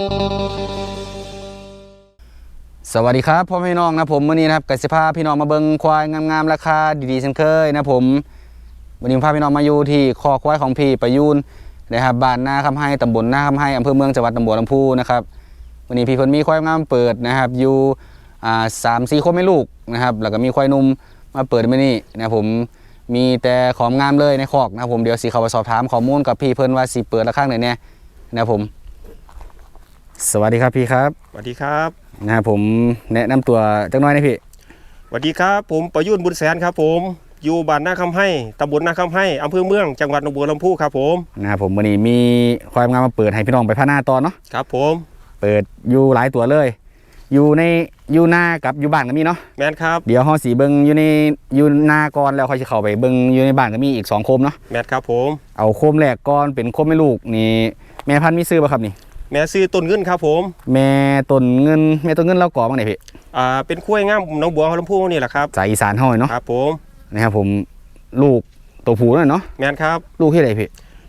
สวัสดีครับพ่อพี่น้องนะผมวันนี้นะครับกสิภาพี่น้องมาเบิงควายงามๆราคาดีๆเช่นเคยนะผมวันนี้ผมพาพี่น้องมาอยู่ที่คอกควายของพี่ประยูนนะครับบ้านหน้าคำให้ตำบลนาคำให้อำเภอเมืองจังหวัดตำบลลำพูนะครับวันนี้พี่คนมีควายงามเปิดนะครับอยู่อ่าสามสี่คนไม่ลูกนะครับแล้วก็มีควายนุ่มมาเปิดมานี่นะผมมีแต่ของงามเลยในคอกนะผมเดี๋ยวสีเขาไปสอบถามข้อมูลกับพี่เพิ่นว่าสีเปิดราคาไหนเนี่ยนะผม สวัสดีครับพี่ครับสวัสดีครับนะครับผมแนะนำตัวจักหน้อยนะพี่สวัสดีครับ ผมประยุทธ์บุญแสนครับ ผมอยู่บ้านนาคำให้ตำบลนาคำให้อำเภอเมืองจังหวัดหนองบัวลำพูครับผมนะครับผมวันนี้มีความงามมาเปิดให้พี่น้องไปพาหน้าตอนเนาะครับ ผมเปิดอยู่หลายตัวเลย อยู่ในอยู่หน้ากับอยู่บ้านก็มีเนาะแมนครับเดี๋ยวห้อสีเบิงอยู่ในอยู่หน้าก่อนแล้วค่อยจะเข้าไปเบิงอยู่ในบ้านก็มีอีกสองโคมเนาะแมนครับผมเอาโคมแรกก่อนเป็นโคมแม่ลูกนี่แม่พันธุ์มีซื้อป่ะครับนี่ แม่ซื้อต้นเงินครับผม แม่ต้นเงินแม่ต้นเงินเราก่อบ้างไหนพี่อ่าเป็นคุ้วยงามหนองบัวลำพูนี่แหละครับสายอีสานห้อยเนาะครับผมนะครับผมลูกตัวผู้นั่นเนาะแมนครับ ลูกที่ไหนพี่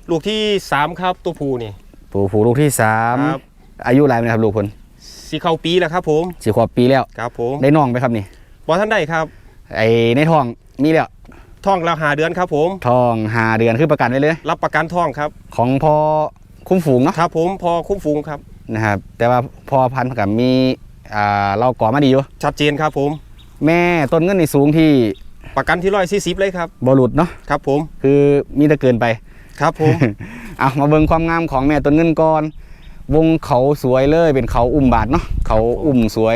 ลูกที่สามครับตัวผู้นี่ ตัวผู้ลูกที่สามครับ อายุหลายไหมครับลูกคนสีเข้าปีแล้วครับผมสี่ขวบปีแล้วครับผมได้น้องไปครับนี่ บอท่านได้ครับไอ้ในท้องมีแล้วท่องเราหาเดือนครับผม ท้องหาเดือนคือประกันได้เลย รับประกันท่องครับ ของพอ คุ้มฝูงเนาะครับ ผมพอคุ้มฟูงครับนะครับ แต่ว่าพอพันธุ์กับมีอ่าเราก่อมาดีอยู่ชัดเจนครับผม แม่ต้นเงินนี่สูงที่ประกันที่ร้อยสี่สิบเลยครับบอลุดเนาะครับผมคือมีแต่เกินไปครับผมเอามาเบิ่งความงามของแม่ต้นเงินก่อน วงเขาสวยเลยเป็นเขาอุ้มบาดเนาะเขาอุ้มสวย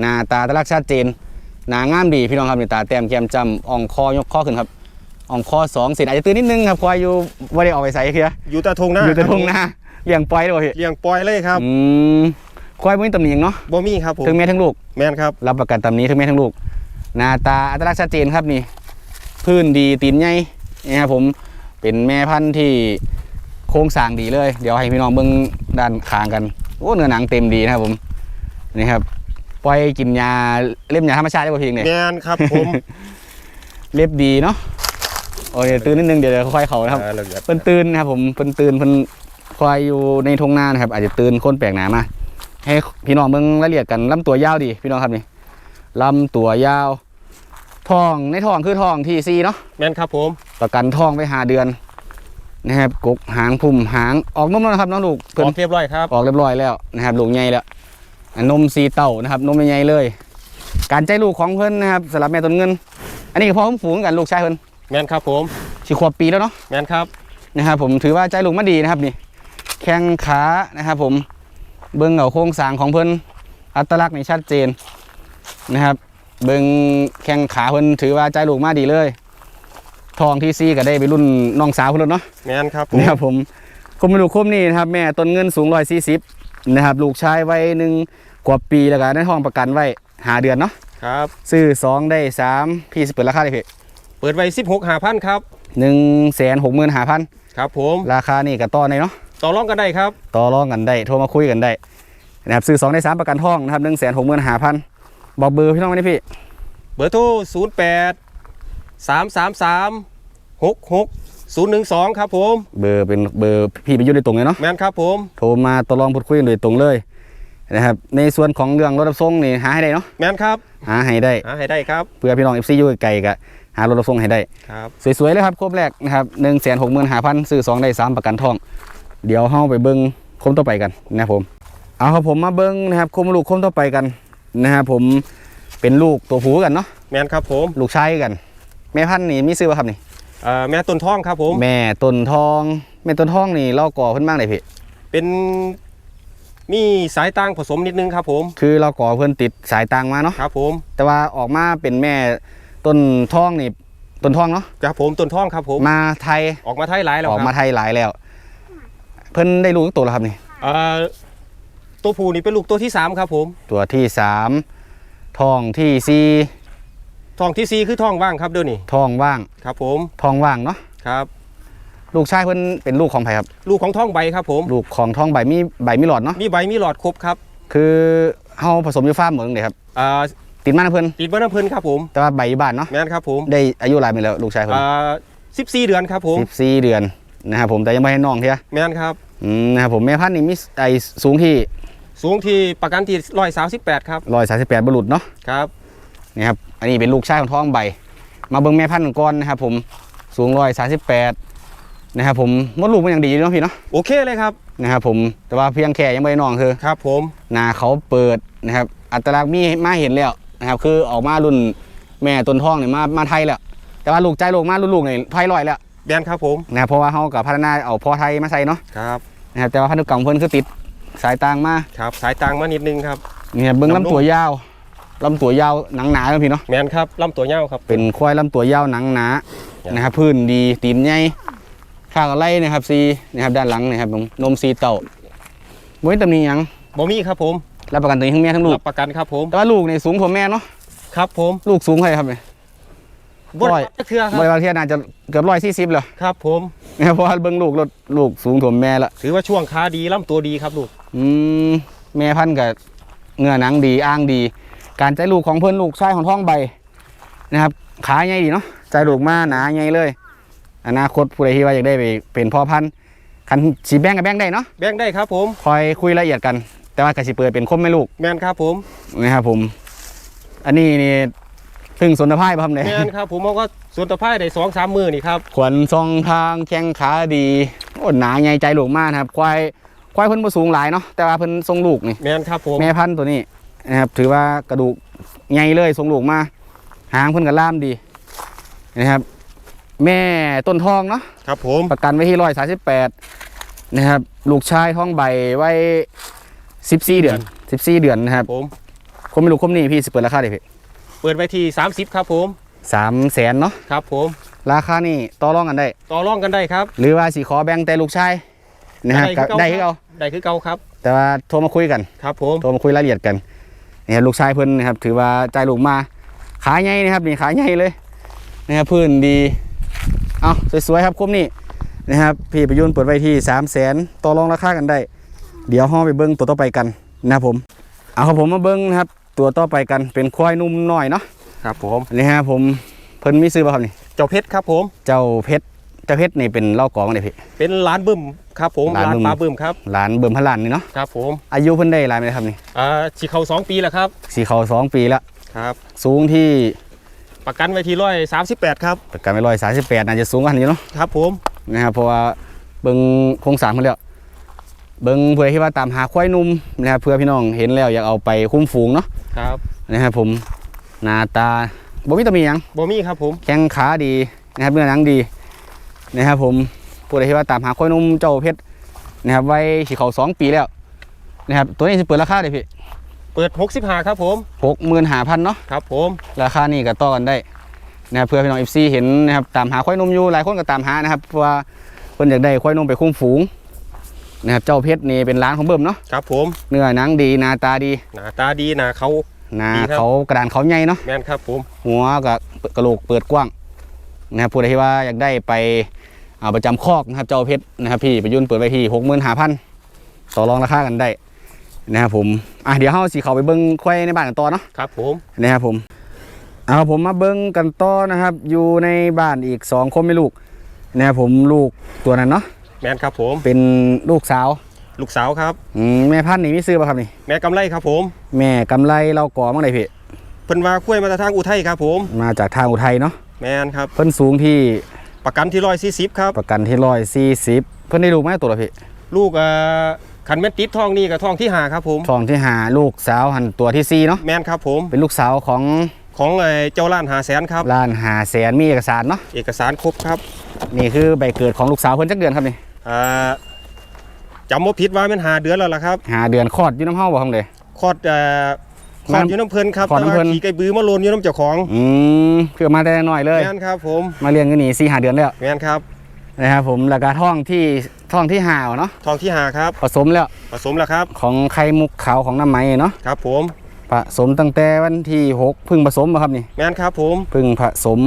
หน้าตาตะลักชัดเจนหน้างามดีพี่น้องครับนี่ตาแต้มแก้มจำอ่องคอยกข้อขึ้นครับ อ่องคอสองเซนอาจจะตื่นนิดนึงครับควายอยู่ว่าได้ออกไปใส่เคียอยู่แต่ทงหน้าอยู่แต่ครับทงหน้าเลี้ยงปล่อยด้วยพี่เลี้ยงปล่อยเลยครับอืมควายบ่มีตำหนิหยังเนาะบ่มีครับผมทั้งแม่ทั้งลูกแมนครับรับประกันตำหนี้ทั้งแม่ทั้งลูกหน้าตาอัตลักษณ์ชัดเจนครับนี่ พื้นดีตีนใหญ่นี่ครับผมเป็นแม่พันธุ์ที่โครงสร้างดีเลย เดี๋ยวให้พี่น้องเบิ่งด้านข้างกันโอ้เนื้อหนังเต็มดีนะครับผมนี่ครับปล่อยกินยาเล็บยาธรรมชาติได้ป่ะเพียงเนี่ยแมนครับผมเล็บดีเนาะ โอเคตื่นนิดนึงเดี๋ยวเดี๋ยวค่อยๆเขานะครับอ่าละเอียดเพิ่นตื่นนะครับผมเพิ่นตื่นเพิ่นควายอยู่ในทงนานะครับ อาจจะตื่นคนแปลกหน้ามาให้พี่น้องเบิ่งรายละเอียดกันลำตัวยาวดี พี่น้องครับนี่ลำตัวยาวท้องในท้องคือท้องที่ซีเนาะ แมนครับผมประกันท้องไปหาเดือนนะครับกกหางพุ่มหางออกนมแล้วนะครับน้องลูกพเพิ่นร้อมเรียบร้อยครับออกเรียบร้อยแล้วนะครับลูกใหญ่แล้วอันนมซีเต้านะครับนมใหญ่ๆเลย การใจลูกของเพิ่นนะครับสำหรับแม่ต้นเงิน อันนี้ก็พ่อผมฝูงกันลูกชายเพิ่น แมนครับผมสิขวบปีแล้วเนาะแมนครับนะครับผมถือว่าใจลุงมาดีนะครับนี่ แข้งขานะครับผมเบิ้งเอาโครงสร้างของเพิ่นอัตลักษณ์นี่ชัดเจนนะครับ เบิ้งแข้งขาเพิ่นถือว่าใจลูกมาดีเลย ทองที่ซีก็ได้ไปรุ่นน้องสาวเพิ่นแล้วเนาะแมนครับผมนะครับผมคมเป็นลูกคมนี่นะครับ แม่ต้นเงินสูงร้อยสี่สิบนะครับ ลูกชายวัยหนึ่งกว่าปีแล้วก็ได้ทองประกันไว้หาเดือนเนาะครับ ซื้อสองได้สามพี่สิเปิดราคาเลยพี่ เปิดไว้16หาพันครับหนึ่งแสนหกหมื่นห้าพันครับผมราคานี่ก็ต่อในเนาะต่อรองกันได้ครับต่อรองกันได้โทรมาคุยกันได้นะครับซื้อ2ได้3ประกันทองนะครับหนึ่งแสนหกหมื่นห้าพันบอกเบอร์พี่น้องไว้นี่พี่ เบอร์โทร08 333 66 012ครับผม เบอร์เป็นเบอร์พี่ไปอยุ่โดยตรงเลยเนาะแมนครับผมโทรมาต่อรองพูดคุยกันโดยตรงเลยนะครับในส่วนของเรื่องรถรับส่งนี่หาให้ได้เนาะแมนครับหาให้ได้หาให้ได้ครับเพื่อพี่น้องเอฟซีอยู่ไกลๆก็ หารถรับส่งให้ได้ ครับ สวยๆเลยครับครบแรกนะครับหนึ่งแสนหกหมื่นห้าพันซื้อสองได้สามประกันทอง เดี๋ยวเฮาไปเบิ้งคมต่อไปกันนะครับผมเอาครับผมมาเบิ้งนะครับคมลูกคมต่อไปกันนะครับผมเป็นลูกตัวผู้กันเนาะแมนครับผมลูกชายกัน แม่พันธุ์นี่มีซื้อป่ะครับนี่เอ่อแม่ต้นทองครับผม แม่ต้นทองแม่ต้นทองนี่เราก่อเพิ่นบ้างเลยพี่เป็นมีสายต่างผสมนิดนึงครับผม คือเราก่อเพิ่นติดสายต่างมาเนาะครับผม แต่ว่าออกมาเป็นแม่ ต้นทองนี่ต้นทองเนาะครับผมต้นทองครับผมมาไทยออกมาไทยหลายแล้วอคอกรับมาไทยหลายแล้ว เพิ่นได้ลูกตัวแล้วครับนี่เอ่อตัวผู้นี่เป็นลูกตัวที่สามครับผม ตัวที่สามทองที่สี่ทองที่สี่คือทองว่างครับเดี๋ยวนี้ทองว่างครับ ผมทองว่างเนาะครับ ลูกชายเพิ่นเป็นลูกของไผครับ ลูกของท้องใบครับ ผม ลูกของท้องใบมีใบมีหลอดเนาะมีใบมีหลอดครบครับ คือเฮาผสมอยู่ฟาร์มเหมือนเด้ครับอ่า ติดมานะเพิ่นติดบ้านน้ำเพลินครับผมแต่ว่าใบอยู่บ้านเนาะแม่นครับผมได้อายุหลายปีแล้วลูกชายเพิ่นอ่าสิบสี่เดือนครับผม14เดือนนะครับผมแต่ยังไม่ให้น้องเทียแม่นครับอืมนะครับผมแม่พันธุ์นี่มีไอสูงที่สูงที่ประกันที่ร้อยสาสิบแปดครับ138บรุษเนาะครับนี่ครับอันนี้เป็นลูกชายของท้องใบ มาเบิ่งแม่พันธุ์กันก่อนนะครับผมสูง138นะครับผมมดลูกมันยังดีอยู่เนาะพี่เนาะโอเคเลยครับนะครับผมแต่ว่าเพียงแค่ยังไม่ได้น้องคือครับผมหนาเขาเปิดนะครับอัตลักษณ์มีมาเห็นแล้ว นะครับคือออกมารุ่นแม่ต้นท้องเนี่ยมามาไทยแล้วแต่ว่าลูกใจลูกมารุ่นลูกเนี่ยไทยลอยแล้วแบนครับผมนะครับเพราะว่าเขากับพัฒนาเอาพอไทยมาใส่เนาะครับนะครับแต่ว่าพันธุกรรมเพิ่นคือติดสายต่างมาครับสายต่างมานิดนึงครับเนี่ยเบิ้งลำนุ่มลำตัวยาวลำตัวยาวหนังหนาเนาะพี่เนาะแมนครับลำตัวเงาวครับ เป็นควายลำตัวยาวหนังหนาครับนะครับพื้นดีตีนใหญ่ข้างอะไรนะครับซีนะครับด้านหลังนะครับผมนมซีเต่าบ่มีตำหนิหยังบ่มีครับผม รับประกันตัวนี้ทั้งแม่ทั้งลูกรับประกันครับผมแต่ว่าลูกในสูงกว่าแม่เนาะครับผมลูกสูงเท่าไหร่ครับเนี่ยบ่ร้อยได้เทื่อครับบริวารเทียน่าจะเกือบร้อยสี่สิบเลยครับผมนะครับเพราะว่าเบิ้งลูกรถลูกสูงถ่วมแม่ละถือว่าช่วงขาดีลำตัวดีครับลูกอืมแม่พันธุ์กับเงื่อหนังดีอ้างดี การใจลูกของเพื่อนลูกชายของท้องใบนะครับขาใหญ่ดีเนาะใจลูกมาหนาใหญ่เลย อนาคตผู้ใดที่ว่าอยากได้ไปเป็นพ่อพันธุ์คันสีแบ่งกับแบ่งได้เนาะแบ่งได้ครับผมคอยคุยละเอียดกัน แต่ว่ากสิเปิดเป็นคมไม่ลูกแมนครับผมนะครับผม อันนี้นี่พึ่งสนภาพป่ะครับเนี่ยแมนครับผมเอาก็ส่วนตะไคร้ได้สองสามมือนี่ครับขวัญซองทางแข้งขาดีโอ้หนาใหญ่ใจลูกมากนะครับ ควายควายเพิ่นบ่สูงหลายเนาะแต่ว่าเพิ่นทรงลูกนี่แมนครับผมแม่พันธุ์ตัวนี้นะครับ ถือว่ากระดูกใหญ่เลยทรงลูกมาหางเพิ่นก็ล่ามดีนะครับ แม่ต้นทองเนาะครับผมประกันไว้ที่ร้อยสาสิบแปดนะครับ ลูกชายท้องใบไว้ สิบสี่เดือนสิบสี่เดือนนะครับผมคมไม่ลูกคมนี่พี่สิเปิดราคาเด็พี่เปิดไว้ที่30ครับผมสามแสนเนาะครับผมราคานี่ต่อรองกันได้ ต่อรองกันได้ครับ หรือว่าสีขอแบ่งแต่ลูกชายนะครับก็ได้คือเอาได้คือเก่าครับ แต่ว่าโทรมาคุยกันครับผมโทรมาคุยรายละเอียดกันนี่ครับลูกชายเพิ่นนะครับถือว่าใจลูกมาขาใหญ่นะครับนี่ขาใหญ่เลยนะครับพื้นดีเอาสวยๆครับคมนี่นะครับพี่ประยุนเปิดไว้ที่3 0 0แสนต่อรองราคากันได้ เดี๋ยวห้องไปเบิ้งตัวต่อไปกันนะครับผม เอาครับผมมาเบิ้งนะครับ ตัวต่อไปกันเป็นควายนุ่มหน่อยเนาะครับผมอันนี่ฮะผมเพิ่นมีซื้อป่ะครับนี่ เจ้าเพชรครับผม เจ้าเพชรเจ้าเพชรนี่เป็นเล่ากองเลยพี่เป็นร้านบึ้มครับผมร้านร้านบึ้มปลาบึ้มครับหลานเบิ่มพลานนี่เนาะครับผมอายุเพิ่นได้หลายไหมครับนี่อ่าสีเขาสองปีแล้วครับสีเขาสองปีแล้วครับ สูงที่ประกันไว้ที่ร้อยสามสิบแปดครับประกันไปร้อยสามสิบแปดน่าจะสูงกว่านี้เนาะครับผมนะครับเพราะว่าเบิ่งโครงสร้างเพิ่นแล้ว เบิ่งเพื่อที่ว่าตามหาควายนุ่มนะครับเพื่อพี่น้องเห็นแล้วอยากเอาไปคุ้มฝูงเนาะครับนะครับผมหน้าตาบ่มีตำหนิหยังบ่มีครับผมแข้งขาดีนะครับเนื้อหนังดีนะครับผมผู้ใดที่ว่าตามหาควายนุ่มเจ้าเพชรนะครับไว้สีเขาสองปีแล้วนะครับตัวนี้จะเปิดราคาเลยพี่เปิดหกสิบห้าครับผมหกหมื่นห้าพันเนาะครับผมราคานี่ก็ต่อกันได้นะครับเพื่อพี่น้องเอฟซีเห็นนะครับตามหาควายนุ่มอยู่หลายคนก็ตามหานะครับเพราะว่าเพิ่นอยากได้ควายนุ่มไปคุ้มฝูง นะครับเจ้าเพชรนี่เป็นร้านของเบิ่มเนาะครับผมเนื้อหนังดีหน้าตาดีหน้าตาดีหน้าเขาหน้าดีครับเขากระดานเขาใหญ่เนาะแมนครับผมหัวกับกระโหลกเปิดกว้างนะครับผู้ใดที่ว่าอยากได้ไปเอาประจำคอกนะครับเจ้าเพชรนะครับพี่ประยุนเปิดไว้ที่หกหมื่นห้าพันต่อรองราคากันได้นะครับผมอะเดี๋ยวเฮาสิเข้าไปเบิ้งควายในบ้านกันต่อเนาะครับผมนะครับผมเอาผมมาเบิ้งกันต่อนะครับ อยู่ในบ้านอีกสองคนไม่ลูกนะครับผมลูกตัวนั้นเนาะแมนครับผม เป็นลูกสาว ลูกสาวครับอืมแม่พันธุ์นี่มีซื้อป่ะครับนี่ แม่กำไรครับผม แม่กำไรเราก่อมั่งไดพี่เพิ่นว่าคุ้ยมาจากทางอุทัยครับผม มาจากทางอุทัยเนาะแมนครับเพิ่นสูงที่ประกันที่ร้อยสี่สิบครับ ประกันที่ร้อยสี่สิบเพิ่นได้ลูกไหมตัวละพี่ลูกเอ่อขันแม่นติดทองนี่กับทองที่หาครับผมทองที่หาลูกสาวหันตัวที่สี่เนาะแมนครับผม เป็นลูกสาวของของไอ้เจ้าล้านหาแสนครับร้านหาแสนมีเอกสารเนาะเอกสารครบครับ นี่คือใบเกิดของลูกสาวเพิ่นจักเดือนครับนี่ อ่าจำว่าผิดว่ามันหาเดือนแล้วล่ะครับหาเดือนคลอดอยู่น้ำเฮาบ่ครับเลย คลอดเอ่อคลอดอยู่น้ำเพลินครับคลอดน้ำเพลินแต่ว่าขี่ไก่บือมาโลนอยู่น้ำเจ้าของอืมคือมาแต่น้อยเลย แมนครับผมมาเรียนกันนี่สี่หาเดือนแล้วแมนครับนะครับผมแล้วก็ท่องที่ท่องที่หาวเนาะทองที่หาครับผสมแล้วผสมแล้วครับของไข่มุกขาวของน้ำไหมเนาะครับผมผสมตั้งแต่วันที่หกเพึ่งผสมมาครับนี่ แมนครับผมเพึ่งผสม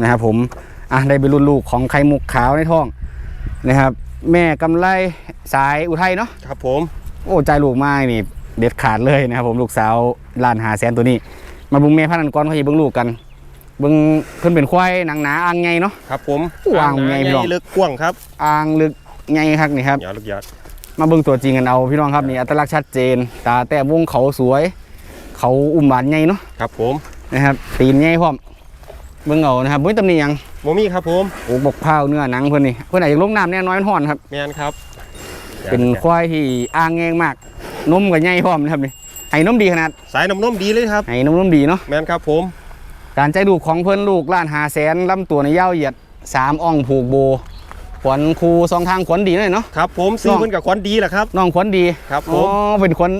นะครับผม อะได้ไปรุ่นลูกของไข่มุกขาวในท้องนะครับ แม่กำไรสายอุทัยเนาะครับผม โอ้ใจลูกมากนี่เด็ดขาดเลยนะครับผมลูกสาวล้านหาแสนตัวนี้ มาเบุงแม่พันธุ์อันก่อนเขาจะเบิ่งลูกกัน เบิ่งเพิ่นเป็นควายหนังหนาอ่างไงเนาะครับผมวางไงพี่น้องลึกกว้างครับอ่างลึกไงครับนี่ครับอย่าลึกยาดมาเบิ่งตัวจริงกันเอาพี่น้องครับนี่อัตลักษณ์ชัดเจน ตาแต้มวงเขาสวย เขาอุ้มบานไงเนาะครับผมนะครับตีนไงพร้อมเบิ่งเอานะครับบ่มีตำหนิหยัง โมมี่ครับผมโอ้บกเผาเนื้อหนังเพิ่นนี่เพิ่นอาจจะลงน้ำแน่น้อยมันฮ้อนครับแมนครับเป็นควายที่อ่างแงงมากนมก็ใหญ่พร้อมนะครับนี่ให้นมดีขนาด สายนมนมดีเลยครับให้นมนมดีเนาะแมนครับผม การใจลูกของเพิ่นลูกล้านหาแสนลำตัวในยาวเหยียดสามอ่องผูกโบขวัญคูสองทางขวัญดีหน่อยเนาะครับผมซื้อน้องเพิ่นกับควันดีแหละครับน้องขวัญดีครับผอ๋อมเป็นขวัญ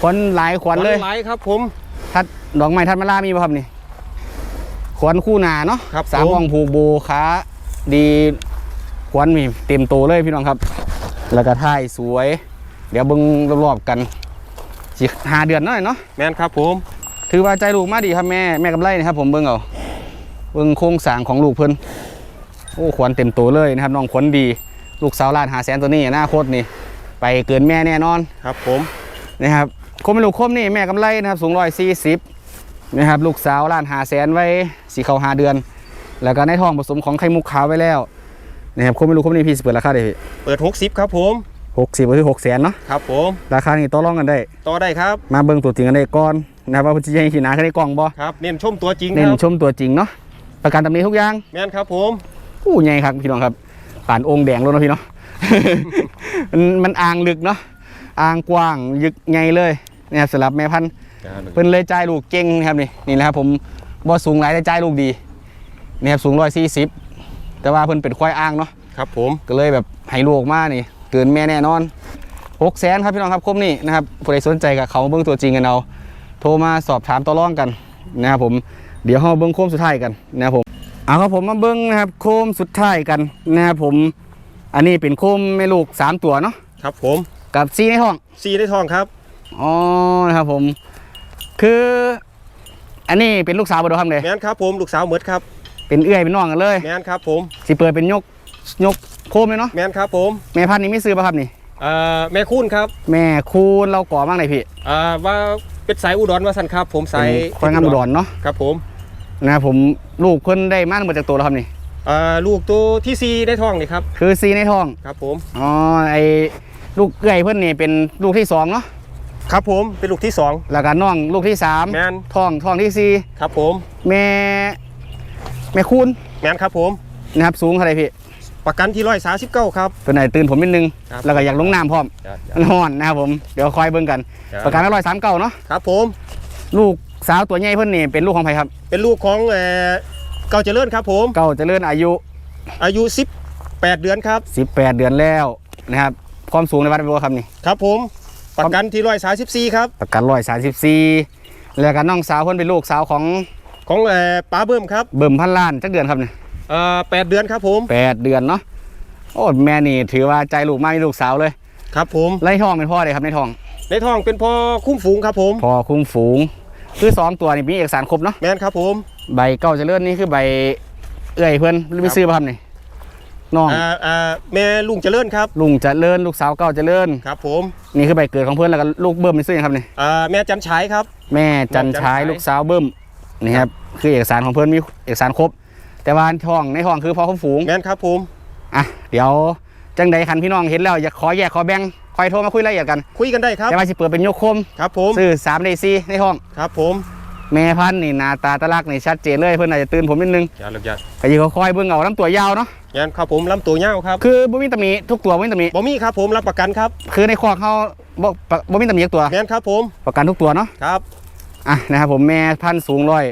ขวัญหลายขวัญเลยไลายครับผมทัดดอกไม้ทัดมะลามีป่ะครับนี่ ขวัญคู่หนาเนาะครับสามผมอ่องผูกโบขาดีขวัญมีเต็มโตวเลยพี่น้องครับ แล้วก็ท่ายสวย เดี๋ยวเบิ่งรอบๆกันสิหาเดือนหน่อยเนาะ แมนครับผม ถือว่าใจลูกมาดีครับแม่แม่กำไรนะครับผมเบิ่งเอาเบิ่งโครงสร้างของลูกเพิ่นโอ้ขวัญเต็มตัวเลยนะครับน้องขวัญดี ลูกสาวล้านหาแสนตัวนี้อนาคตนี่ ไปเกินแม่แน่นอนครับผมนะครับคมเป็นลูกคมนี่แม่กำไรนะครับสูงร้อยสี่สิบ นะครับลูกสาวล้านหาแสนไว้สีเขาหาเดือน แล้วก็ในท้องผสมของไข่มุกขาวไว้แล้วนะครับคมเป็นลูกคมนี่พี่สิเปิดราคาได้พี่เปิด 60 ครับผมหกสิบก็คือหกแสนเนาะครับผมราคานี่ต่อรองกันได้ ต่อได้ครับ มาเบิ่งตัวจริงกันได้ก่อนนะครับว่าเพิ่นสิให้ขี้หนาขึ้นในกล่องบ่ครับเน้นชมตัวจริงเน้คนรับชมตัวจริงเนาะประกันตำหนี้ทุกอย่างแมนครับผมอู้ใหญ่ครับพี่น้องครับผ่านองค์แดงแล้วเนาะพี่เนาะมันมันอ่างลึกเนาะอ่างกว้างยึกใหญ่เลยนะครับสำหรับแม่พันธุ์ เพิ่นเลยจ่ายลูกเก่งนะครับนี่นี่แหละครับผมบ่สูงหลายแต่จ่ายลูกดีนี่ครับสูงร้อยสี่สิบแต่ว่าเพิ่นเป็นควายอ่างเนาะครับ ผมก็เลยแบบให้ลูกออกมานี่เกินแม่แน่นอนหกแสนครับพี่น้องครับคมนี่นะครับผู้ใดสนใจกับเขามาเบิ้งตัวจริงกันเอาโทรมาสอบถามต่อรองกันนะครับผมเดี๋ยวเราเบิ้งโคมสุดท้ายกันนะครับผมเอาครับผมมาเบิ้งนะครับ โคมสุดท้ายกันนะครับผม อันนี้เป็นโคมแม่ลูกสามตัวเนาะครับผมกับซีในท้องซีได้ทองครับอ๋อนะครับผม คือ อันนี้เป็นลูกสาวบ่ดอกครับเลยแมนครับผมลูกสาวเหมือดครับเป็นเอื้อยเป็นน้องกันเลยแมนครับผมสิเปิดเป็นยกยกโคมเลยเนาะแมนครับผมแม่พันธุ์นี้ไม่ซื้อป่ะครับนี่เอ่อแม่คุณครับ แม่คูณเราก่อบ้างไหนพี่อ่าว่าเป็นสายอุดรว่าสันครับ ผมสายเป็นควายงามอุดรเนาะครับผมนะครับผมลูกเพิ่นได้มากเหมือนจากตัวแล้วครับนี่อ่าลูกตัวที่ซีได้ทองนี่ครับ คือซีในท้อง ครับผม อ๋อ ไอลูกเอื้อยเพิ่นนี่เป็นลูกที่สองเนาะ ครับผมเป็นลูกที่สอง แล้วก็น้องลูกที่สามแมนท้องท้องที่สี่ครับผมแม่แม่คูณแมนครับผม นะครับสูงเท่าไหรพี่ประกันที่ร้อยสาสิบเก้าครับ ตัวไหนตื่นผมนิดนึง ครับ แล้วก็อยากลงน้ำพร้อมมันฮ้อนนะครับผมเดี๋ยวคอยเบิ่งกัน ประกันร้อยสามเก้าเนาะครับผมลูกสาวตัวใหญ่เพิ่นนี่เป็นลูกของใครครับ เป็นลูกของเอ่อเก่าเจริญครับผม เก่าเจริญอายุ อายุสิบแปดเดือนครับ 18 เดือนแล้วนะครับความสูงในวัดเป็นว่าครับนี่ ครับผม ประกันที่ร้อยสาสิบสี่ครับ ประกันร้อยสามสิบสี่แล้วก็น้องสาวเพิ่นเป็นลูกสาวของของเอ่อป้าเบิ่มครับ เบิ่มพันล้านจักเดือนครับเนี่ยเอ่อแปดเดือนครับผมแปดเดือนเนาะโอ้แม่นี่ถือว่าใจลูกมากมีลูกสาวเลยครับผมไล่ทองเป็นพ่อเลยครับในทองในท้องเป็นพ่อคุ้มฝูงครับผมพอคุ้มฝูง คือสองตัวนี่มีเอกสารครบเนาะแมนครับผม ใบเก้าเจริญนี่คือใบเอื้อยเพื่อนหรือไม่ซื้อป่ะครับนี่ น้องอ่าอ่าแม่ลุงเจริญครับ ลุงเจริญลูกสาวเก้าเจริญครับ ผมนี่คือใบเกิดของเพื่อนแล้วก็ลูกเบิ้มนี่ซื้อยังครับนี่อ่าแม่จันฉายครับ แม่จันชายจันฉายลูกสาวเบิ้มนี่ครับคือเอกสารของเพื่อนมีเอกสารครบ แต่ว่าท้องในท้องคือพ่อคุ้มฝูงแมนครับผมอะเดี๋ยวจังใดคันพี่น้องเห็นแล้วอยากขอแยกขอแบ่งคอยโทรมาคุยรายละเอียดกัน คุยกันได้ครับแต่ว่าสิเปิดเป็นยกคมครับผมซื้อสามในซีในท้องครับผม แม่พันธุ์นี่หน้าตาตะลักนี่ชัดเจนเลยเพื่อนอาจจะตื่นผมนิดนึงอย่าเลิกอย่าก็อยิ่เขาคอยเบิ่งเอาน้ำตัวยาวเนาะแมนครับผมลำตัวเงาวครับคือบ่มีตำหนิทุกตัวบ่มีตำหนิบ่มีครับผมรับประกันครับคือในคอกเขาบ่ปะบ่มีตำหนิทุกตัวแมนครับผมประกันทุกตัวเนาะครับอะนะครับผมแม่พันธุ์สูงร้อย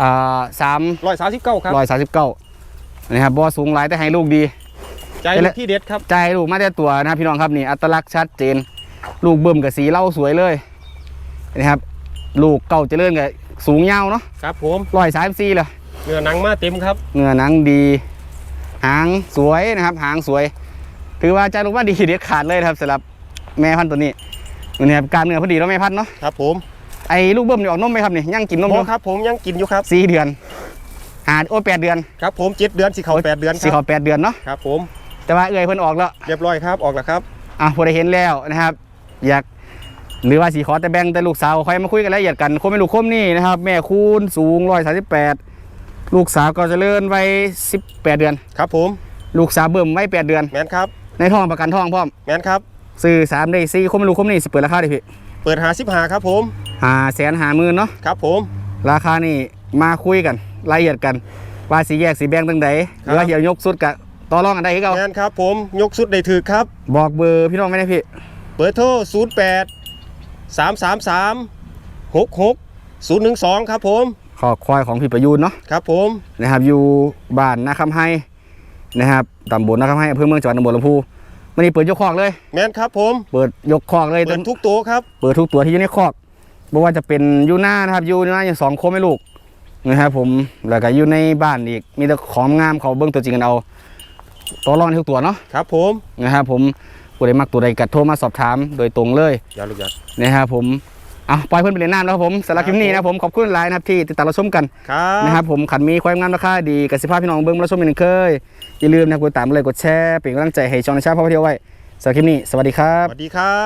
อ่าสามร้อยสาสิบเก้าครับร้อยสามสิบเก้านะครับบ่สูงหลายแต่ให้ลูกดี ใจเป็นไรที่เด็ดครับใจลูกมาแต่ตัวนะครับพี่น้องครับนี่อัตลักษณ์ชัดเจน ลูกเบิ่มกับสีเหล่าสวยเลยนะครับ ลูกเก่าเจริญกับสูงยาวเนาะครับผมร้อยสามสี่เลยเนื้อหนังมาเต็มครับเนื้อหนังดี หางสวยนะครับ หางสวย ถือว่าใจลูกว่าดีเด็ดขาดเลยนะครับสำหรับแม่พันธุ์ตัวนี้นี่ครับการเนื้อพอดีแล้วแม่พันธุ์เนาะครับผมไอ้ลูกเบิ่มนี่ออกนมไหมครับนี่ยังกินนมพออยู่ครับ ผมยังกินอยู่ครับสี่เดือนหาโอ้แปดเดือนครับผมเจ็ดเดือนสิเขาแปดเดือนคสี่รับขอแปดเดือนเนาะครับผมอแต่ว่าเอื้อยเพิ่นออกแล้วเรียบร้อยครับออกแล้วครับอะพอได้เห็นแล้วนะครับ อยาก หรือว่าสีขอแต่แบ่งแต่ลูกสาวค่อยมาคุยกันรายละเอียดกันคมไม่ลูกคมนี่นะครับ แม่คูณสูงร้อยสาสิบแปดลูกสาวก็เจะเลื่อนไว้สิบแปดเดือน ครับผม ลูกสาวเบิ่มไว้แปดเดือน แมนครับ ในท้องประกันท้องพร้อม แมนครับ ซื้อสามได้สี่คมไม่ลูกคมนี่สิเปิดราคาได้พี่เปิดหาสิบหาครับผมหาแสนหาหมื่นเนาะครับผม ราคานี่มาคุยกันรายละเอียดกันว่าสีแยกสีแบ่งตั้งใดหรือว่าเดี๋ยวยกสุดกะต่อรองกันได้คือเก่าแมนครับผมยกสุดได้ถือครับ บอกเบอร์พี่น้องไม่ได้พี่เบอร์โทร0 8 3 3 3 6 6 0 1 2 ครับผมขอควายของพี่ประยูนเนาะครับผมนะครับ อยู่บ้านนาคำไฮนะครับตำบลนาคำไฮอำเภอเมืองจังหวัดหนองบัวลำพูวันนี้เปิดยกคอกเลย แมนครับผมเปิดยกคอกเลยเปิดทุกตัวครับเปิดทุกตัวที่อยู่ในคอกไม่ว่าจะเป็นยูหน้านะครับยูหน้าอย่างสองโคมไม่ลูกนะครับผมแล้วก็อยู่ในบ้านอีกมีแต่ของงามเขาเบิ้งตัวจริงกันเอาตัวรองในทุกตัวเนาะครับผมนะครับผม ผู้ใดมักตัวใดกัดโทรมาสอบถามโดยตรงเลยอย่าลูกยัดนะครับผมอะปล่อยเพื่อนไปเรียนน้ำแล้วครับผมสำหรับคลิปนี้นะครับผมขอบคุณหลายนะครับที่ติดตามรับชมกันครับนะครับผมขันมีความงามราคาดีกสิภาพพี่น้องเบิ้งมาชมอีกหนึ่งเคยอย่าลืมนะครับกดตามเลยกดแชร์เป็นกำลังใจให้ช่องในชาติพ่อเที่ยวไว้สำหรับคลิปนี้สวัสดีครับ สวัสดีครับ